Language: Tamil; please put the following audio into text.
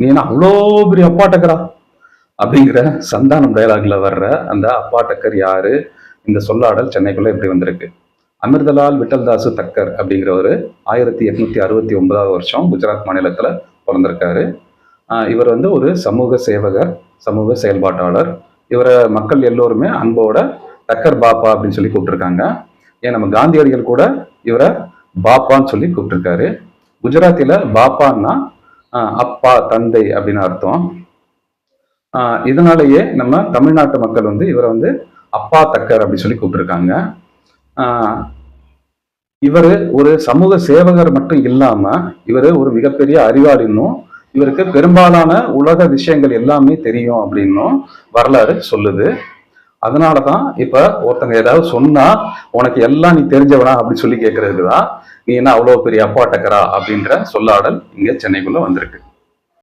நீ என்ன அவ்வளோ பெரிய அப்பாட்டக்கரா? அப்படிங்கிற சந்தானம் டயலாக்ல வர்ற அந்த அப்பா டக்கர் யாரு? இந்த சொல்லாடல் சென்னைக்குள்ள எப்படி வந்திருக்கு? அமிர்தலால் விட்டல்தாசு தக்கர் அப்படிங்கிறவர் ஆயிரத்தி எட்நூத்தி அறுபத்தி ஒன்பதாவது வருஷம் குஜராத் மாநிலத்துல பிறந்திருக்காரு. இவர் வந்து ஒரு சமூக சேவகர் சமூக செயல்பாட்டாளர். இவரை மக்கள் எல்லோருமே அன்போட டக்கர் பாப்பா அப்படின்னு சொல்லி கூப்பிட்டுருக்காங்க. ஏன் நம்ம காந்தியடிகள் கூட இவரை பாப்பான்னு சொல்லி கூப்பிட்டுருக்காரு. குஜராத்தில் பாப்பான்னா அப்பா தந்தை அப்படின்னு அர்த்தம். ஆஹ் இதனாலேயே நம்ம தமிழ்நாட்டு மக்கள் வந்து இவரை வந்து அப்பா தக்கர் அப்படின்னு சொல்லி கூப்பிட்டுருக்காங்க. ஆஹ் இவர் ஒரு சமூக சேவகர் மட்டும் இல்லாம இவர் ஒரு மிகப்பெரிய அறிவாளின்னும் இவருக்கு பெரும்பாலான உலக விஷயங்கள் எல்லாமே தெரியும் அப்படின்னும் வரலாறு சொல்லுது. அதனால தான் இப்ப ஒருத்தங்க ஏதாவது சொன்னா உனக்கு எல்லாம் நீ தெரிஞ்சவனா? அப்படி சொல்லி கேட்கறதுக்கு தான் நீ என்ன அவ்வளோ பெரிய அப்பாட்டக்கரா அப்படின்ற சொல்லாடல் இங்கே சென்னைக்குள்ளே வந்திருக்கு.